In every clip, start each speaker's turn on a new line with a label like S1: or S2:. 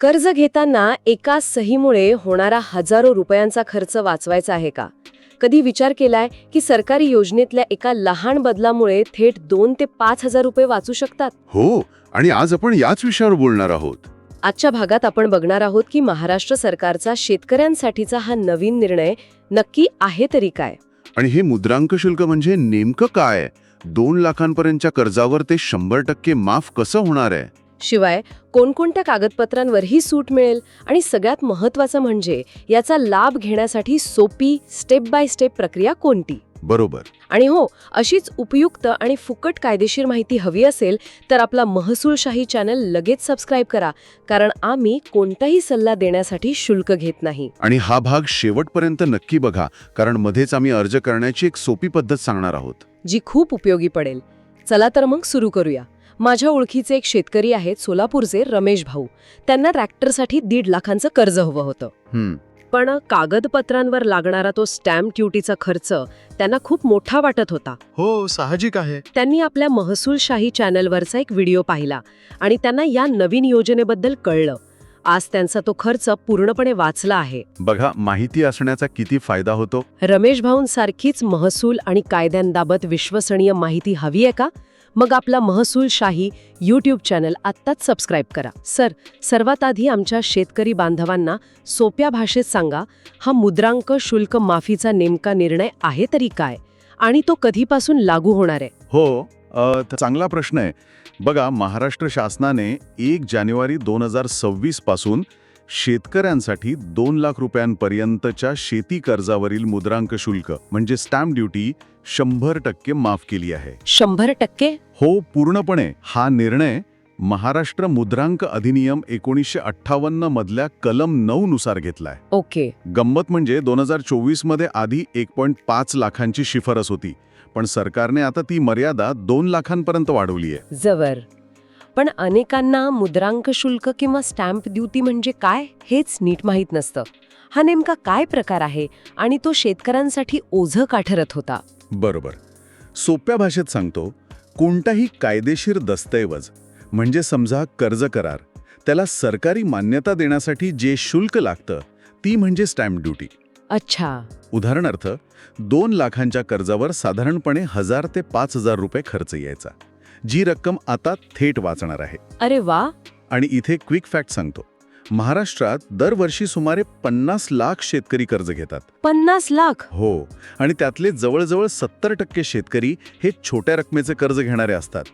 S1: कर्ज घेताना एका सहीमुळे होणारा हजारो रुपयांचा खर्च वाचवायचा आहे का? कधी विचार केलाय की सरकारी योजनेतल्या एका लहान बदलामुळे थेट दोन ते पाच हजार रुपये वाचू शकतात?
S2: हो आणि आज आपण याच विषयावर बोलणार आहोत.
S1: आजच्या भागात आपण बघणार आहोत की महाराष्ट्र सरकारचा शेतकऱ्यांसाठीचा हा नवीन निर्णय नक्की आहे तरी काय?
S2: आणि हे मुद्रांक शुल्क म्हणजे नेमकं काय? दोन लाखांपर्यंतच्या कर्जावर ते शंभर टक्के माफ कसं होणार आहे?
S1: शिवाय कोणकोणत्या कागदपत्रांवर ही सूट मिळेल आणि सगळ्यात महत्त्वाचं म्हणजे याचा लाभ घेण्यासाठी सोपी स्टेप बाय स्टेप प्रक्रिया कोणती?
S2: बरोबर.
S1: आणि हो अशीच उपयुक्त आणि फुकट कायदेशीर माहिती हवी असेल तर आपला महसूलशाही चॅनल लगेच सबस्क्राईब करा कारण आम्ही कोणताही सल्ला देण्यासाठी शुल्क घेत नाही.
S2: आणि हा भाग शेवटपर्यंत नक्की बघा कारण मध्येच आम्ही अर्ज करण्याची एक सोपी पद्धत सांगणार आहोत.
S1: जी खूप उपयोगी पडेल. चला तर मग सुरू करूया. माझ्या ओळखीचे एक शेतकरी आहेत सोलापूरचे रमेश भाऊ. त्यांना ट्रॅक्टरसाठी दीड लाखांचं कर्ज हवं होतं. पण कागदपत्रांवर लागणारा तो स्टॅम्प ड्युटीचा खर्च त्यांना खूप मोठा वाटत होता.
S3: हो साहजिक आहे.
S1: त्यांनी आपल्या महसूलशाही चॅनलवरचा एक व्हिडिओ पाहिला आणि त्यांना या नवीन योजनेबद्दल कळलं. आज त्यांचा तो खर्च पूर्णपणे वाचला आहे.
S2: बघा माहिती असण्याचा किती फायदा होतो?
S1: रमेश भाऊंसारखीच महसूल आणि कायद्यांबाबत विश्वसनीय माहिती हवी आहे का? मग आपला महसूलशाही यूट्यूब चॅनल आत्ताच सबस्क्राईब करा. सर सर्वात आधी आमच्या शेतकरी बांधवांना सोप्या भाषेत सांगा हा मुद्रांक शुल्क माफीचा नेमका निर्णय आहे तरी काय? आणि तो कधीपासून लागू होणार आहे?
S4: हो अ, चांगला प्रश्न आहे. बघा महाराष्ट्र शासनाने एक जानेवारी दोन हजार सव्वीसपासून शेतकऱ्यांसाठी दोन लाख रुपयांपर्यंतच्या शेती कर्जावरील मुद्रांक शुल्क म्हणजे स्टॅम्प ड्युटी शंभर टक्के माफ केली आहे.
S1: शंभर टक्के?
S4: हो पूर्णपणे. हा निर्णय महाराष्ट्र मुद्रांक अधिनियम एकोणीसशे अठ्ठावन्न मधल्या कलम नऊ नुसार घेतलाय.
S1: ओके.
S4: गंमत म्हणजे दोन हजार चोवीसमध्ये आधी एक पॉईंट पाच लाखांची शिफारस होती पण सरकारने आता ती मर्यादा दोन लाखांपर्यंत वाढवली आहे.
S1: जवर पण अनेकांना मुद्रांक शुल्क किंवा स्टॅम्प ड्युटी म्हणजे काय हेच नीट माहीत नसतं. हा नेमका काय प्रकार आहे आणि तो शेतकऱ्यांसाठी ओझं का ठरत होता?
S4: बरोबर. सोप्या भाषेत सांगतो कोणताही कायदेशीर दस्तऐवज म्हणजे समजा कर्ज करार त्याला सरकारी मान्यता देण्यासाठी जे शुल्क लागतं ती म्हणजे स्टॅम्प ड्युटी.
S1: अच्छा.
S4: उदाहरणार्थ दोन लाखांच्या कर्जावर साधारणपणे हजार ते पाच हजार रुपये खर्च यायचा. जी रक्कम आता थेट वाचणार आहे.
S1: अरे वा!
S4: आणि इथे क्विक फॅक्ट सांगतो. महाराष्ट्रात दरवर्षी सुमारे पन्नास लाख शेतकरी कर्ज घेतात.
S1: पन्नास लाख?
S4: हो. आणि त्यातले जवळजवळ सत्तर टक्के शेतकरी हे छोट्या रकमेचे कर्ज घेणारे असतात.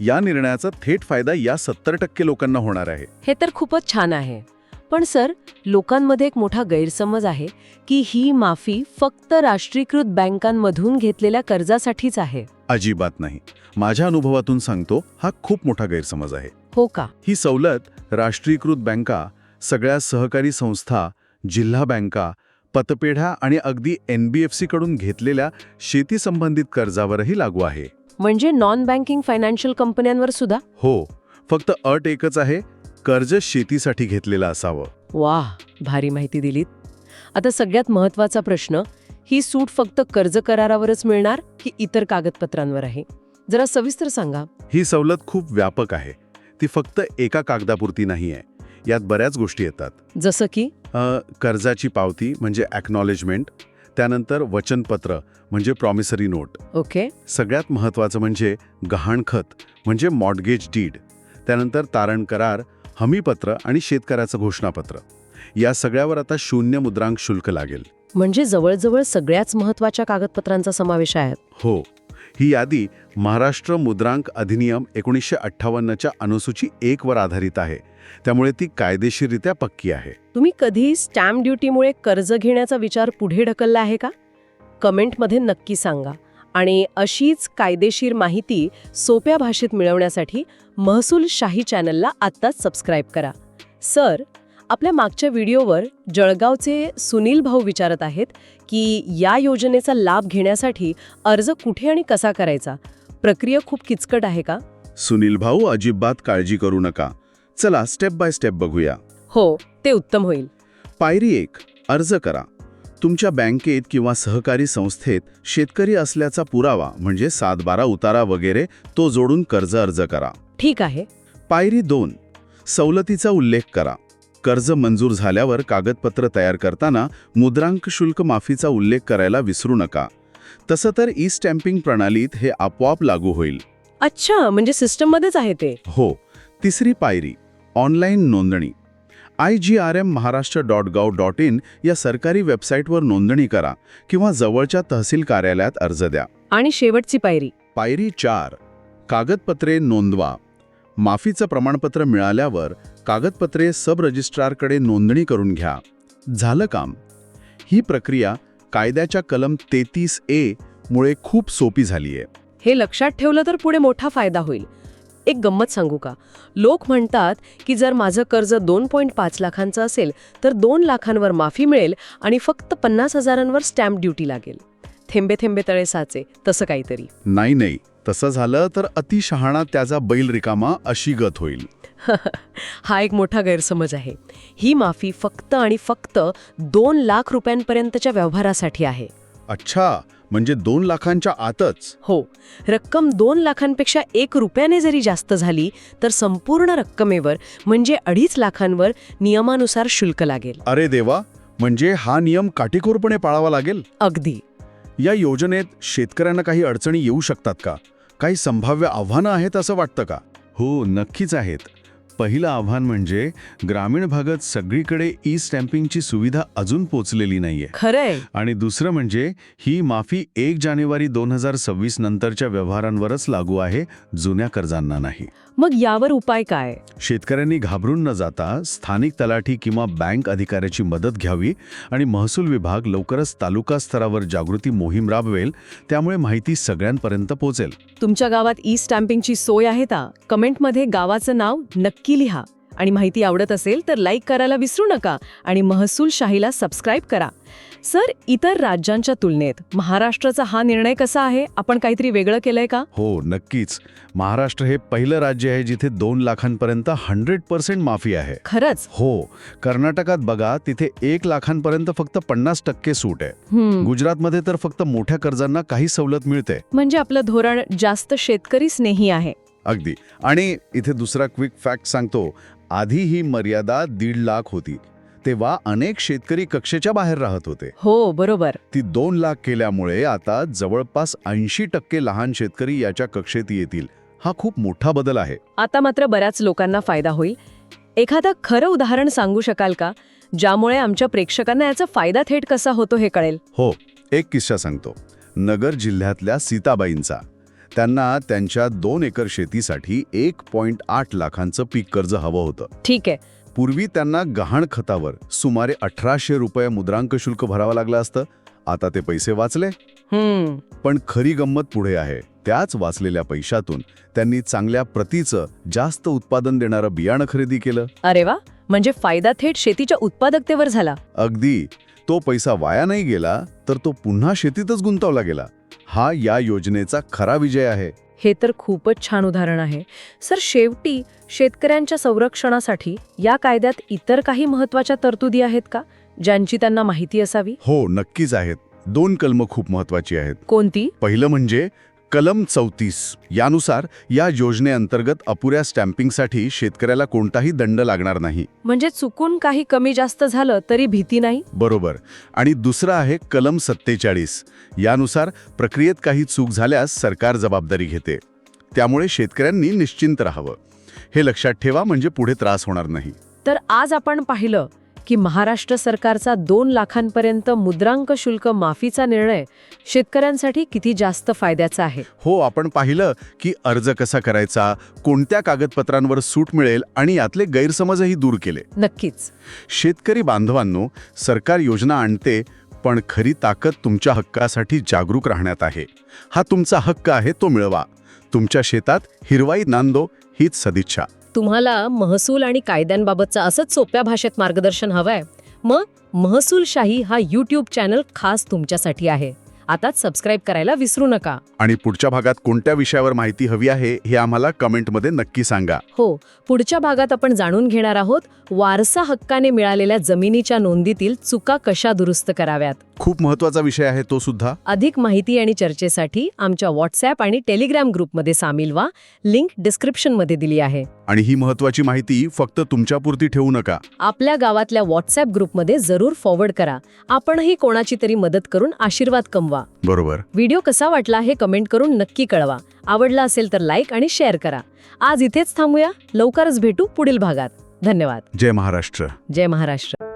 S4: या निर्णयाचा थेट फायदा या सत्तर टक्के लोकांना होणार आहे.
S1: हे तर खूपच छान आहे. पण सर लोकांमध्ये एक मोठा गैरसमज आहे की ही माफी फक्त राष्ट्रीयकृत बँकांमधून घेतलेल्या कर्जासाठीच आहे.
S4: अजिबात नाही. माझ्या अनुभवातून सांगतो हा खूप मोठा गैरसमज आहे.
S1: हो का?
S4: ही सवलत राष्ट्रीयकृत बँका सगळ्या सहकारी संस्था जिल्हा बँका पतपेढ्या आणि अगदी एन बी एफ सीकडून घेतलेल्या शेती संबंधित कर्जावरही लागू आहे.
S1: म्हणजे नॉन बँकिंग फायनान्शियल कंपन्यांवर सुद्धा?
S4: हो. फक्त अट एकच आहे कर्ज शेतीसाठी घेतलेलं असावं.
S1: वाह भारी माहिती दिलीत. आता सगळ्यात महत्त्वाचा प्रश्न ही सूट फक्त कर्ज करारावरच मिळणार की इतर कागदपत्रांवर आहे? जरा सविस्तर सांगा.
S4: ही सवलत खूप व्यापक आहे. ती फक्त एका कागदापुरती नाही आहे. यात बऱ्याच गोष्टी येतात.
S1: जसं की?
S4: अ, कर्जाची पावती म्हणजे ॲक्नॉलेजमेंट त्यानंतर वचनपत्र म्हणजे प्रॉमिसरी नोट
S1: ओके.
S4: सगळ्यात महत्त्वाचं म्हणजे गहाणखत म्हणजे मॉडगेज डीड त्यानंतर तारण करार हमीपत्र आणि शेतकऱ्याचं घोषणापत्र. या सगळ्यावर आता शून्य मुद्रांक शुल्क लागेल.
S1: म्हणजे जवळजवळ सगळ्याच महत्त्वाच्या कागदपत्रांचा समावेश आहे.
S4: हो. ही यादी महाराष्ट्र मुद्रांक अधिनियम एकोणीसशे अठ्ठावन्नच्या अनुसूची एक वर आधारित आहे. त्यामुळे ती कायदेशीररित्या पक्की आहे.
S1: तुम्ही कधी स्टॅम्प ड्युटीमुळे कर्ज घेण्याचा विचार पुढे ढकलला आहे का? कमेंटमध्ये नक्की सांगा. आणि अशीच कायदेशीर माहिती सोप्या भाषेत मिळवण्यासाठी महसूल शाही चॅनलला आत्ताच सबस्क्राईब करा. सर आपल्या मागच्या व्हिडिओवर जळगावचे सुनील भाऊ विचारत आहेत की या योजनेचा लाभ घेण्यासाठी अर्ज कुठे आणि कसा करायचा? प्रक्रिया खूप किचकट आहे का?
S4: सुनील भाऊ अजिबात काळजी करू नका. चला स्टेप बाय स्टेप बघूया.
S1: हो ते उत्तम होईल.
S4: पायरी एक अर्ज करा. तुमच्या बँकेत किंवा सहकारी संस्थेत शेतकरी असल्याचा पुरावा म्हणजे सात बारा उतारा वगैरे तो जोडून कर्ज अर्ज करा.
S1: ठीक आहे.
S4: पायरी दोन. सवलतीचा उल्लेख करा. कर्ज मंजूर झाल्यावर कागदपत्र तयार करताना मुद्रांक शुल्क माफीचा उल्लेख करायला विसरू नका. तसं तर ई स्टॅम्पिंग प्रणालीत हे आपोआप लागू होईल.
S1: अच्छा म्हणजे सिस्टममध्येच आहे ते.
S4: हो. तिसरी पायरी. ऑनलाईन नोंदणी. I G R M Maharashtra dot gov dot in या सरकारी वेबसाईटवर नोंदणी करा किंवा जवळच्या तहसील कार्यालयात अर्ज द्या.
S1: आणि शेवटची पायरी.
S4: पायरी चार कागदपत्रे नोंदवा. माफीचं प्रमाणपत्र मिळाल्यावर कागदपत्रे सब रजिस्ट्रारकडे नोंदणी करून घ्या. झालं काम. ही प्रक्रिया कायद्याच्या कलम तेहतीस ए मुळे खूप सोपी झाली आहे
S1: हे लक्षात ठेवलं तर पुढे मोठा फायदा होईल. एक गंमत सांगू का? लोक म्हणतात की जर माझं कर्ज दोन पॉईंट पाच लाखांचं असेल तर दोन लाखांवर माफी मिळेल आणि फक्त पन्नास हजारांवर स्टॅम्प ड्युटी लागेल. थेंबे थेंबे तळे साचे तसं काहीतरी.
S4: नाही नाही. तसं झालं तर अतिशहाणा त्याचा बैल रिकामा अशी गत होईल.
S1: हा एक मोठा गैरसमज आहे. ही माफी फक्त आणि फक्त दोन लाख रुपयांपर्यंतच्या व्यवहारासाठी आहे.
S4: अच्छा. म्हणजे दोन लाखांच्या आतच.
S1: हो रक्कम दोन लाखांपेक्षा एक रुपयाने जरी जास्त झाली तर संपूर्ण रक्कमेवर म्हणजे अडीच लाखांवर नियमानुसार शुल्क लागेल.
S4: अरे देवा म्हणजे हा नियम काटेकोरपणे पाळावा लागेल?
S1: अगदी.
S4: या योजनेत शेतकऱ्यांना काही अडचणी येऊ शकतात का? काही संभाव्य आव्हानं आहेत असं वाटतं का? हो नक्कीच आहेत. पहिलं आव्हान म्हणजे ग्रामीण भागात सगळीकडे ई स्टॅम्पिंगची सुविधा अजून पोचलेली नाहीये.
S1: खरंय.
S4: आणि दुसरं म्हणजे ही माफी एक जानेवारी दोन हजार सव्वीस नंतरच्या व्यवहारांवरच लागू आहे जुन्या कर्जांना नाही.
S1: मग यावर उपाय काय?
S4: शेतकऱ्यांनी घाबरून न जाता स्थानिक तलाठी किंवा बँक अधिकाऱ्याची मदत घ्यावी आणि महसूल विभाग लवकरच तालुका स्तरावर जागृती मोहीम राबवेल त्यामुळे माहिती सगळ्यांपर्यंत पोहोचेल
S1: तुमच्या गावात ई स्टॅम्पिंगची सोय आहे का? कमेंटमध्ये गावाचं नाव नक्की लिहा. आणि माहिती आवडत असेल तर लाईक करायला विसरू नका आणि महसूल शाहीला सबस्क्राईब करा. सर इतर राज्यांच्या तुलनेत महाराष्ट्राचा हा निर्णय कसा आहे? आपण काहीतरी वेगळं केलंय का?
S4: हो नक्कीच. महाराष्ट्र हे पहिलं राज्य आहे जिथे दोन लाखांपर्यंत हंड्रेड पर्सेंट माफी आहे.
S1: खरंच?
S4: हो. कर्नाटकात बघा तिथे एक लाखांपर्यंत फक्त पन्नास टक्के सूट आहे. गुजरातमध्ये तर फक्त मोठ्या कर्जांना काही सवलत मिळते.
S1: म्हणजे आपलं धोरण जास्त शेतकरी स्नेही आहे.
S4: अगदी. आणि इथे दुसरा क्विक फॅक्ट सांगतो. आधी ही मर्यादा दीड लाख होती. तेव्हा अनेक शेतकरी कक्षेच्या बाहेर राहत होते.
S1: हो बरोबर.
S4: ती दोन लाख केल्यामुळे आता जवळपास ऐंशी टक्के लहान शेतकरी याच्या कक्षेत येतील. हा खूप मोठा बदल आहे.
S1: आता मात्र बऱ्याच लोकांना फायदा होईल. एखादं खरं उदाहरण सांगू शकाल का? ज्यामुळे आमच्या प्रेक्षकांना याचा फायदा थेट कसा होतो हे कळेल.
S4: हो एक किस्सा सांगतो. नगर जिल्ह्यातल्या सीताबाईंचा. त्यांना त्यांच्या दोन एकर शेतीसाठी एक पॉइंट आठ लाखांचं पीक कर्ज हवं होतं.
S1: ठीक आहे.
S4: पूर्वी त्यांना गहाण खतावर सुमारे अठराशे रुपये मुद्रांक शुल्क भरावं लागलं असतं. आता ते पैसे वाचले. पण खरी गंमत पुढे आहे. त्याच वाचलेल्या पैशातून त्यांनी चांगल्या प्रतीचं जास्त उत्पादन देणारं बियाणं खरेदी केलं.
S1: अरे वा म्हणजे फायदा थेट शेतीच्या उत्पादकतेवर झाला.
S4: अगदी. तो पैसा वाया नाही गेला तर तो पुन्हा शेतीतच गुंतवला गेला. हा या योजनेचा खरा विजय आहे.
S1: हे तर खूपच छान उदाहरण आहे. सर शेवटी शेतकऱ्यांच्या संरक्षणासाठी या कायद्यात इतर काही महत्त्वाच्या तरतुदी आहेत का ज्यांची त्यांना माहिती असावी?
S4: हो नक्कीच आहेत. दोन कलमं खूप महत्वाची आहेत.
S1: कोणती?
S4: पहिलं म्हणजे कलम चौतीस यानुसार या योजनेअंतर्गत अपुऱ्या स्टॅम्पिंगसाठी शेतकऱ्याला कोणताही दंड लागणार नाही.
S1: म्हणजे चुकून काही कमी जास्त झालं तरी भीती नाही?
S4: बरोबर. आणि दुसरं आहे कलम सत्तेचाळीस. यानुसार प्रक्रियेत काही चूक झाल्यास सरकार जबाबदारी घेते. त्यामुळे शेतकऱ्यांनी निश्चिंत राहावं. हे लक्षात ठेवा म्हणजे पुढे त्रास होणार नाही.
S1: तर आज आपण पाहिलं की महाराष्ट्र सरकारचा दोन लाखांपर्यंत मुद्रांक शुल्क माफीचा निर्णय शेतकऱ्यांसाठी किती जास्त फायद्याचा आहे?
S4: हो आपण पाहिलं की अर्ज कसा करायचा कोणत्या कागदपत्रांवर सूट मिळेल आणि यातले गैरसमजही दूर केले.
S1: नक्कीच.
S4: शेतकरी बांधवांनो सरकार योजना आणते पण खरी ताकद तुमच्या हक्कासाठी जागरूक राहण्यात आहे. हा तुमचा हक्क आहे तो मिळवा. तुमच्या शेतात हिरवाई नांदो हीच सदिच्छा.
S1: तुम्हाला महसूल आणि कायद्यांबाबतचं असंच सोप्या भाषेत मार्गदर्शन हवंय. मग महसूलशाही हा यूट्यूब चॅनल खास तुमच्यासाठी आहे. आताच सबस्क्राईब करायला विसरू नका.
S4: आणि पुढच्या भागात कोणत्या विषयावर माहिती हवी आहे हे आम्हाला कमेंटमध्ये नक्की सांगा.
S1: हो पुढच्या भागात आपण जाणून घेणार आहोत वारसा हक्काने मिळालेल्या जमिनीच्या नोंदीतील चुका कशा दुरुस्त कराव्यात?
S4: खूप महत्त्वाचा विषय आहे तो सुद्धा.
S1: अधिक माहिती आणि चर्चेसाठी आमच्या व्हॉट्सॲप आणि टेलिग्राम ग्रुपमध्ये सामील व्हा. लिंक डिस्क्रिप्शनमध्ये दिली आहे.
S4: आणि ही महत्वाची माहिती फक्त तुमच्यापुरती ठेवू नका.
S1: आपल्या गावातल्या व्हॉट्सॲप ग्रुपमध्ये जरूर फॉरवर्ड करा. आपणही कोणाची तरी मदत करून आशीर्वाद कमवा.
S4: बरोबर.
S1: व्हिडिओ कसा वाटला हे कमेंट करून नक्की कळवा. आवडला असेल तर लाईक आणि शेअर करा. आज इथेच थांबूया. लवकरच भेटू पुढील भागात. धन्यवाद.
S4: जय महाराष्ट्र.
S1: जय महाराष्ट्र.